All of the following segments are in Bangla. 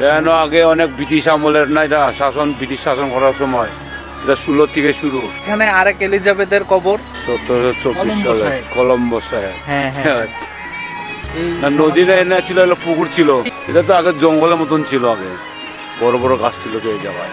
যেন আগে অনেক ব্রিটিশ আমলের না এটা শাসন ব্রিটিশ শাসন করার সময়? এটা ষোলো থেকে শুরু। এখানে আরেক এলিজাবেথের কবর। সতেরোশো চব্বিশ সালে। কলম্বো সাহেব। হ্যাঁ হ্যাঁ আচ্ছা। এই না নদীটা এনে ছিল পুকুর ছিল। এটা তো আগে জঙ্গলের মতন ছিল আগে। বড় বড় গাছ ছিল তো এই জায়গায়।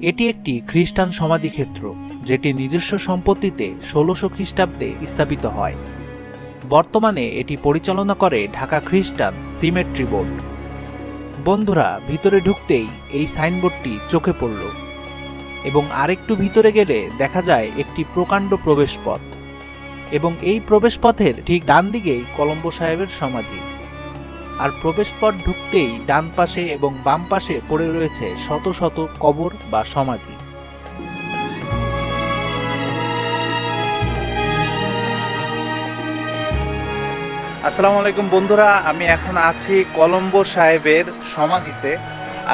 এটি একটি খ্রিস্টান সমাধিক্ষেত্র, যেটি নিজস্ব সম্পত্তিতে ষোলোশো খ্রিস্টাব্দে স্থাপিত হয়। বর্তমানে এটি পরিচালনা করে ঢাকা খ্রিস্টান সিমেট্রি বোর্ড। বন্ধুরা, ভিতরে ঢুকতেই এই সাইনবোর্ডটি চোখে পড়ল এবং আরেকটু ভিতরে গেলে দেখা যায় একটি প্রকাণ্ড প্রবেশপথ এবং এই প্রবেশপথের ঠিক ডান দিকেই কলম্বো সাহেবের সমাধি। আর প্রবেশপথ ঢুকতেই ডান পাশে এবং বাম পাশে পড়ে রয়েছে শত শত কবর বা সমাধি। আসসালামু আলাইকুম বন্ধুরা, আমি এখন আছি কলম্বো সাহেবের সমাধিতে।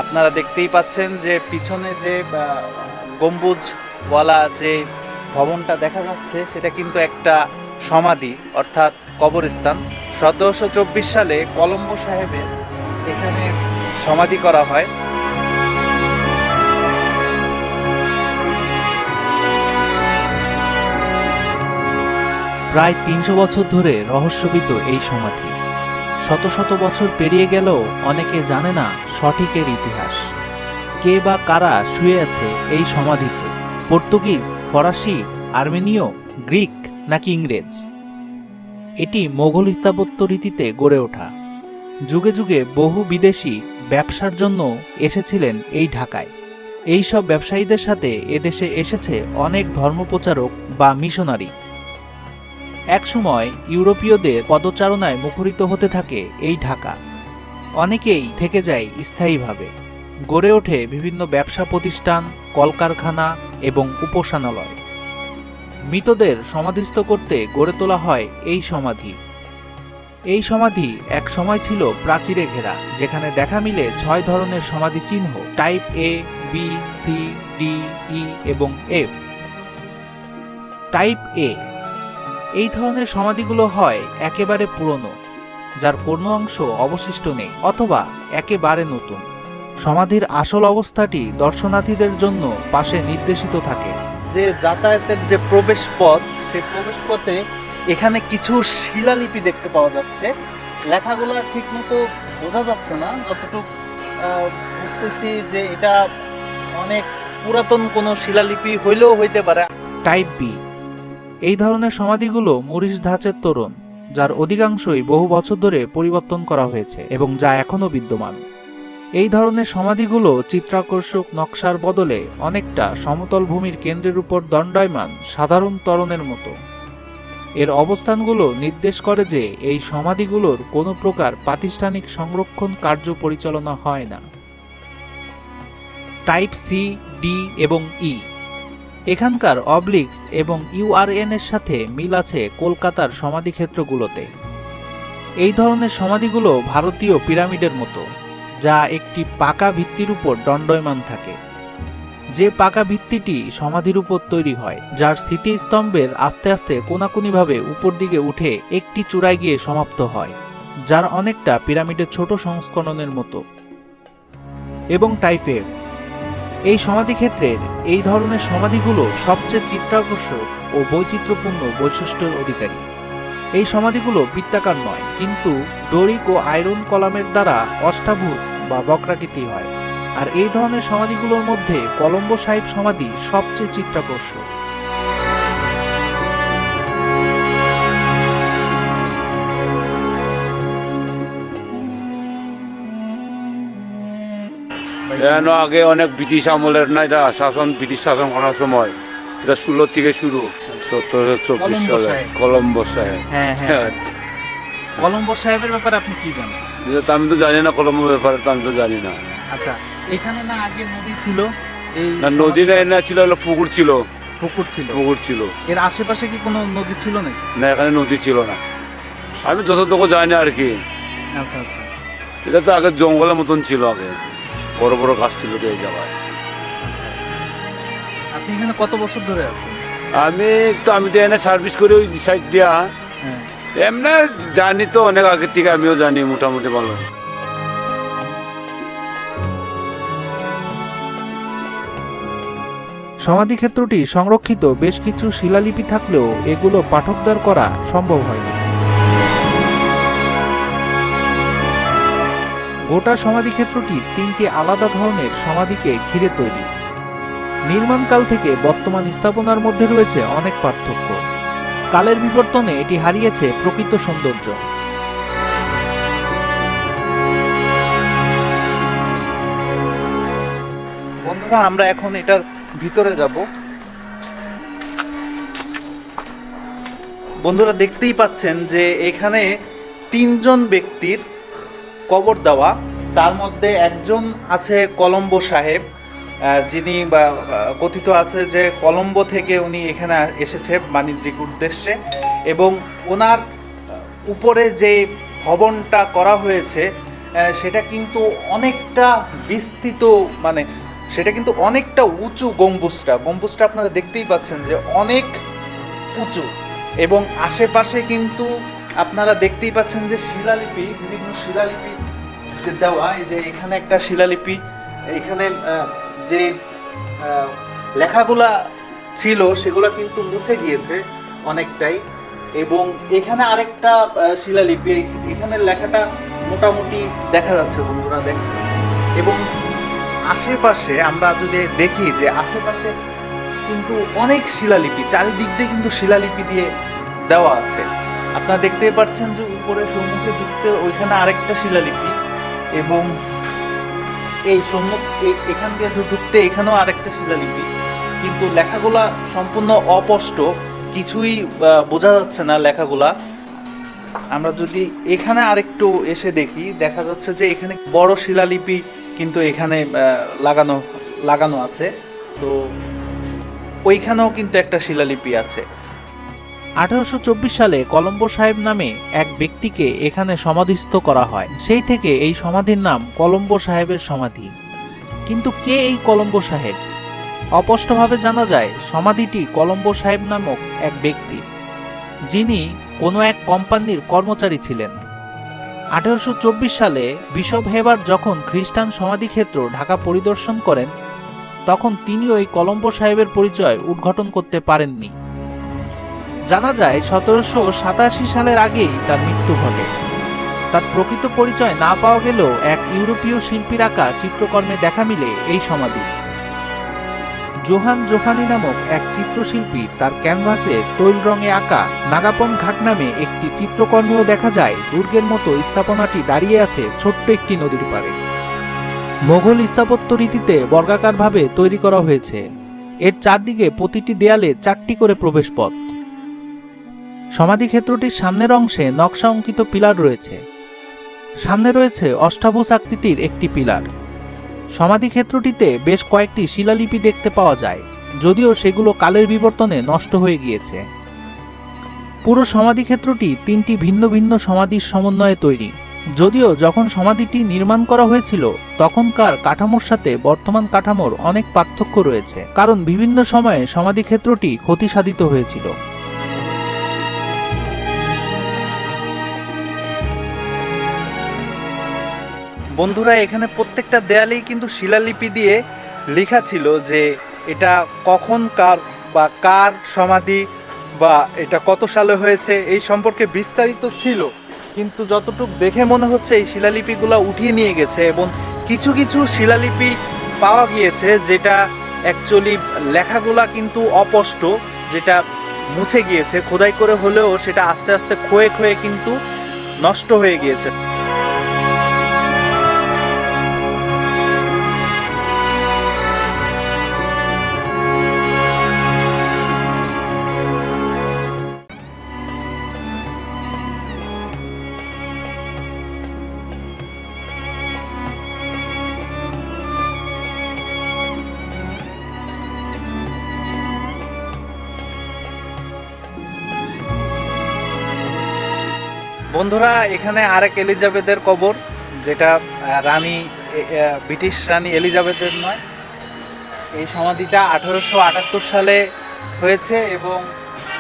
আপনারা দেখতেই পাচ্ছেন যে পিছনে যে গম্বুজওয়ালা যে ভবনটা দেখা যাচ্ছে, সেটা কিন্তু একটা সমাধি, অর্থাৎ কবরস্থান। সতেরোশো চব্বিশ সালে কলম্বো সাহেবের এখানে সমাধি করা হয়। প্রায় তিনশো বছর ধরে রহস্যবিত এই সমাধি। শত শত বছর পেরিয়ে গেলেও অনেকে জানে না সঠিকের ইতিহাস। কে বা কারা শুয়ে আছে এই সমাধিতে? পর্তুগিজ, ফরাসি, আর্মেনীয়, গ্রিক নাকি ইংরেজ? এটি মোগল স্থাপত্য রীতিতে গড়ে ওঠা। যুগে যুগে বহু বিদেশি ব্যবসার জন্য এসেছিলেন এই ঢাকায়। এই সব ব্যবসায়ীদের সাথে এদেশে এসেছে অনেক ধর্মপ্রচারক বা মিশনারি। একসময় ইউরোপীয়দের পদচারণায় মুখরিত হতে থাকে এই ঢাকা। অনেকেই থেকে যায় স্থায়ীভাবে। গড়ে ওঠে বিভিন্ন ব্যবসা প্রতিষ্ঠান, কলকারখানা এবং উপাসনালয়। মৃতদের সমাধিস্থ করতে গড়ে তোলা হয় এই সমাধি। এই সমাধি এক সময় ছিল প্রাচীরে ঘেরা, যেখানে দেখা মিলে ছয় ধরনের সমাধি চিহ্ন type A B C D E এবং এফ টাইপ এ এই ধরনের সমাধিগুলো হয় একেবারে পুরনো, যার কোনো অংশ অবশিষ্ট নেই অথবা একেবারে নতুন। সমাধির আসল অবস্থাটি দর্শনার্থীদের জন্য পাশে নির্দেশিত থাকে। যে যাতায়াতের যে প্রবেশ পথ, সেই প্রবেশ পথে এখানে কিছু শিলালিপি দেখতে পাওয়া যাচ্ছে। লেখাগুলো ঠিক মতো বোঝা যাচ্ছে না যতটুকু বুঝতেছি যে এটা অনেক পুরাতন কোনো শিলালিপি হইলেও হইতে পারে। টাইপ বি এই ধরনের সমাধিগুলো মরিচ ধাঁচের তরুণ, যার অধিকাংশই বহু বছর ধরে পরিবর্তন করা হয়েছে এবং যা এখনও বিদ্যমান। এই ধরনের সমাধিগুলো চিত্রাকর্ষক নকশার বদলে অনেকটা সমতল ভূমির কেন্দ্রের উপর দণ্ডায়মান সাধারণ তরণের মতো। এর অবস্থানগুলো নির্দেশ করে যে এই সমাধিগুলোর কোনো প্রকার প্রাতিষ্ঠানিক সংরক্ষণ কার্য পরিচালনা হয় না। টাইপ সি, ডি এবং ই। এখানকার অবলিক্স এবং ইউআরএন এর সাথে মিল আছে কলকাতার সমাধিক্ষেত্রগুলোতে। এই ধরনের সমাধিগুলো ভারতীয় পিরামিডের মতো। যা একটি পাকা ভিত্তির উপর দণ্ডয়মান থাকে। যে পাকা ভিত্তিটি সমাধির উপর তৈরি হয়, যার স্থিতিস্তম্ভের আস্তে আস্তে কোনাকুনিভাবে উপর দিকে উঠে একটি চূড়ায় গিয়ে সমাপ্ত হয়, যার অনেকটা পিরামিডের ছোট সংস্করণের মতো। এবং টাইপ এফ এই সমাধিক্ষেত্রের এই ধরনের সমাধিগুলো সবচেয়ে চিত্রাকর্ষক ও বৈচিত্র্যপূর্ণ বৈশিষ্ট্যের অধিকারী। এই সমাধিগুলো বৃত্তাকার নয়, কিন্তু ডোরিক ও আয়রন কলামের দ্বারা অষ্টাভুজ বা বক্রাকৃতি হয়। আর এই ধরনের সমাধিগুলোর মধ্যে কলম্বো সাহেব সমাধি সবচেয়ে চিত্রাকর্ষক। আগে অনেক ব্রিটিশ আমলের না শাসন, ব্রিটিশ শাসন করার সময় এটা ষোলো থেকে শুরু। সতেরোশো চব্বিশ সালে। কলম্বো সাহেব। হ্যাঁ আচ্ছা। কলম্বো সাহেবের ব্যাপারে আপনি কি জানেন? এটা আমি তো জানি না কলম্বো ব্যাপারে তো আমি তো জানি না। আচ্ছা এখানে না আগে নদী ছিল এই না নদী না না ছিল হলো পুকুর ছিল। পুকুর ছিল। পুকুর ছিল। এর আশেপাশে কি কোনো নদী ছিল নাকি? না এখানে নদী ছিল না। আমি যতটুকু জানি আর কি। আচ্ছা আচ্ছা। এটা তো আগে জঙ্গলের মতন ছিল আগে। বড় বড় গাছ ছিল তো এই জায়গায়। আপনি এখানে কত বছর ধরে আছেন? আমি তো আমি তো এনে সার্ভিস করি ওই সাইড দিয়া। হ্যাঁ। এমনি জানি তো অনেক আগে থেকে আমিও জানি মোটামুটি ভালো। সমাধিক্ষেত্রটি সংরক্ষিত বেশ কিছু শিলালিপি থাকলেও এগুলো পাঠকদার করা সম্ভব হয়নি। গোটা সমাধিক্ষেত্রটি তিনটি আলাদা ধরনের সমাধিকে ঘিরে তৈরি। নির্মাণকাল থেকে বর্তমান স্থাপনার মধ্যে রয়েছে অনেক পার্থক্য। কালের বিবর্তনে এটি হারিয়েছে প্রকৃত সৌন্দর্য। বন্ধুরা, আমরা এখন এটার ভিতরে যাব। বন্ধুরা, দেখতেই পাচ্ছেন যে এখানে তিনজন ব্যক্তির কবর দেওয়া। তার মধ্যে একজন আছে কলম্বো সাহেব যিনি কথিত আছে যে কলম্বো থেকে উনি এখানে এসেছে বাণিজ্যিক উদ্দেশ্যে এবং ওনার উপরে যে ভবনটা করা হয়েছে সেটা কিন্তু অনেকটা বিস্তৃত মানে সেটা কিন্তু অনেকটা উঁচু গম্বুজটা। গম্বুজটা আপনারা দেখতেই পাচ্ছেন যে অনেক উঁচু এবং আশেপাশে কিন্তু আপনারা দেখতেই পাচ্ছেন যে শিলালিপি, বিভিন্ন শিলালিপি দেওয়া, এই যে এখানে একটা শিলালিপি, এখানে যে লেখাগুলা ছিল সেগুলো কিন্তু মুছে গিয়েছে অনেকটাই। এবং এখানে আরেকটা শিলালিপি, এখানে লেখাটা মোটামুটি দেখা যাচ্ছে বন্ধুরা, দেখেন। এবং আশেপাশে আমরা যদি দেখি যে আশেপাশে কিন্তু অনেক শিলালিপি, চারিদিক দিয়ে কিন্তু শিলালিপি দিয়ে দেওয়া আছে। আপনারা দেখতেই পাচ্ছেন যে উপরে, সম্মুখে ঢুকতে ওইখানে আরেকটা শিলালিপি। এবং এই সম্মুখ এখান দিয়ে ঢুকতে এখানেও আরেকটা শিলালিপি। কিন্তু লেখাগুলা সম্পূর্ণ অপষ্ট কিছুই বোঝা যাচ্ছে না লেখাগুলা। আমরা যদি এখানে আরেকটু এসে দেখি, দেখা যাচ্ছে যে এখানে বড় শিলালিপি কিন্তু এখানে লাগানো লাগানো আছে। তো ওইখানেও কিন্তু একটা শিলালিপি আছে। আঠারোশো চব্বিশ সালে কলম্বো সাহেব নামে এক ব্যক্তিকে এখানে সমাধিস্থ করা হয়। সেই থেকে এই সমাধির নাম কলম্বো সাহেবের সমাধি। কিন্তু কে এই কলম্বো সাহেব? অপষ্টভাবে জানা যায়, সমাধিটি কলম্বো সাহেব নামক এক ব্যক্তি, যিনি কোনো এক কোম্পানির কর্মচারী ছিলেন। আঠারোশো সালে বিশপ হেবার যখন খ্রিস্টান সমাধিক্ষেত্র ঢাকা পরিদর্শন করেন, তখন তিনি ওই কলম্বো সাহেবের পরিচয় উদ্ঘাটন করতে পারেননি। জানা যায়, সতেরোশো সাতাশি সালের আগেই তার মৃত্যু ঘটে। তার প্রকৃত পরিচয় না পাওয়া গেলেও এক ইউরোপীয় শিল্পীর আঁকা চিত্রকর্মে দেখা মিলে এই সমাধি। জোহান জোহানি নামক এক চিত্রশিল্পী তার ক্যানভাসে তৈল রঙে আঁকা নাগাপন ঘাট নামে একটি চিত্রকর্মেও দেখা যায়। দুর্গের মতো স্থাপনাটি দাঁড়িয়ে আছে ছোট্ট একটি নদীর পাড়ে। মোগল স্থাপত্য রীতিতে বর্গাকারভাবে তৈরি করা হয়েছে। এর চারদিকে প্রতিটি দেয়ালে চারটি করে প্রবেশপথ। সমাধিক্ষেত্রটির সামনের অংশে নকশা অঙ্কিত পিলার রয়েছে। সামনে রয়েছে অষ্টাভুজ আকৃতির একটি পিলার। সমাধিক্ষেত্রটিতে বেশ কয়েকটি শিলালিপি দেখতে পাওয়া যায়, যদিও সেগুলো কালের বিবর্তনে নষ্ট হয়ে গিয়েছে। পুরো সমাধিক্ষেত্রটি তিনটি ভিন্ন ভিন্ন সমাধির সমন্বয়ে তৈরি। যদিও যখন সমাধিটি নির্মাণ করা হয়েছিল, তখনকার কাঠামোর সাথে বর্তমান কাঠামোর অনেক পার্থক্য রয়েছে, কারণ বিভিন্ন সময়ে সমাধিক্ষেত্রটি ক্ষতিসাধিত হয়েছিল। বন্ধুরা, এখানে প্রত্যেকটা দেয়ালেই কিন্তু শিলালিপি দিয়ে লেখা ছিল যে এটা কখন কার বা কার সমাধি বা এটা কত সালে হয়েছে এই সম্পর্কে বিস্তারিত ছিল। কিন্তু যতটুকু দেখে মনে হচ্ছে, এই শিলালিপিগুলো উঠিয়ে নিয়ে গেছে এবং কিছু কিছু শিলালিপি পাওয়া গিয়েছে যেটা অ্যাকচুয়ালি লেখাগুলা কিন্তু অপষ্ট যেটা মুছে গিয়েছে। খোদাই করে হলেও সেটা আস্তে আস্তে ক্ষয়ে ক্ষয়ে কিন্তু নষ্ট হয়ে গিয়েছে। বন্ধুরা, এখানে আরেক এলিজাবেথের কবর, যেটা রানী ব্রিটিশ রানী এলিজাবেথের নয়। এই সমাধিটা আঠারোশো আটাত্তর সালে হয়েছে এবং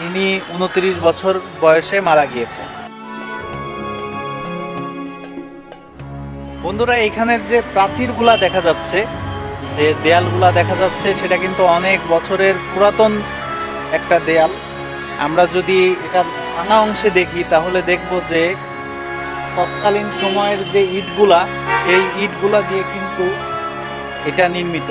ইনি উনত্রিশ বছর বয়সে মারা গিয়েছে বন্ধুরা এখানের যে প্রাচীরগুলা দেখা যাচ্ছে, যে দেয়ালগুলা দেখা যাচ্ছে, সেটা কিন্তু অনেক বছরের পুরাতন একটা দেয়াল। আমরা যদি এটা ভাঙা অংশে দেখি, তাহলে দেখব যে তৎকালীন সময়ের যে ইটগুলা, সেই ইটগুলা দিয়ে কিন্তু এটা নির্মিত।